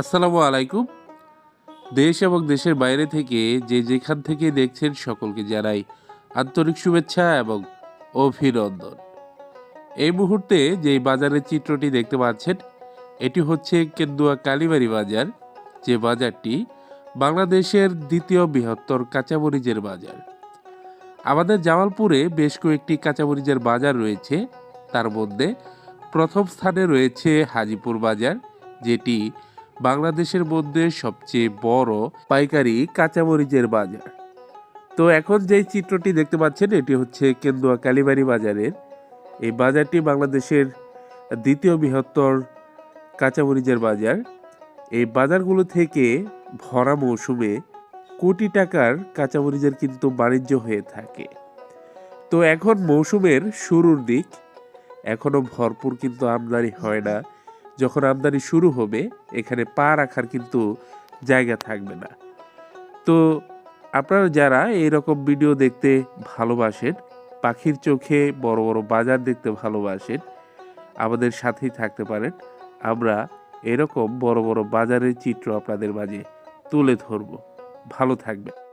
আসসালামু আলাইকুম। দেশ এবং দেশের বাইরে থেকে যে যেখান থেকে দেখছেন সকলকে জানাই আন্তরিক শুভেচ্ছা এবং অভিনন্দন। এই মুহূর্তে যে বাজারের চিত্রটি দেখতে পাচ্ছেন, এটি হচ্ছে কেন্দুয়া কালীবাড়ি বাজার। যে বাজারটি বাংলাদেশের দ্বিতীয় বৃহত্তর কাঁচামরিচের বাজার। আমাদের জামালপুরে বেশ কয়েকটি কাঁচামরিচের বাজার রয়েছে। তার মধ্যে প্রথম স্থানে রয়েছে হাজিপুর বাজার, যেটি বাংলাদেশের মধ্যে সবচেয়ে বড় পাইকারি কাঁচামরিচের বাজার। তো এখন যে চিত্রটি দেখতে পাচ্ছেন, এটি হচ্ছে কেন্দুয়া কালীবাড়ি বাজারের। এই বাজারটি বাংলাদেশের দ্বিতীয় বৃহত্তর কাঁচামরিচের বাজার। এই বাজারগুলো থেকে ভরা মৌসুমে কোটি টাকার কাঁচামরিচের কিন্তু বাণিজ্য হয়ে থাকে। তো এখন মৌসুমের শুরুর দিক এখনও ভরপুর কিন্তু আমদানি হয় না। যখন আমদানি শুরু হবে, এখানে পা রাখার কিন্তু জায়গা থাকবে না। তো আপনারা যারা এইরকম ভিডিও দেখতে ভালোবাসেন, পাখির চোখে বড় বড় বাজার দেখতে ভালোবাসেন, আমাদের সাথেই থাকতে পারেন। আমরা এরকম বড় বড় বাজারের চিত্র আপনাদের মাঝে তুলে ধরব। ভালো থাকবেন।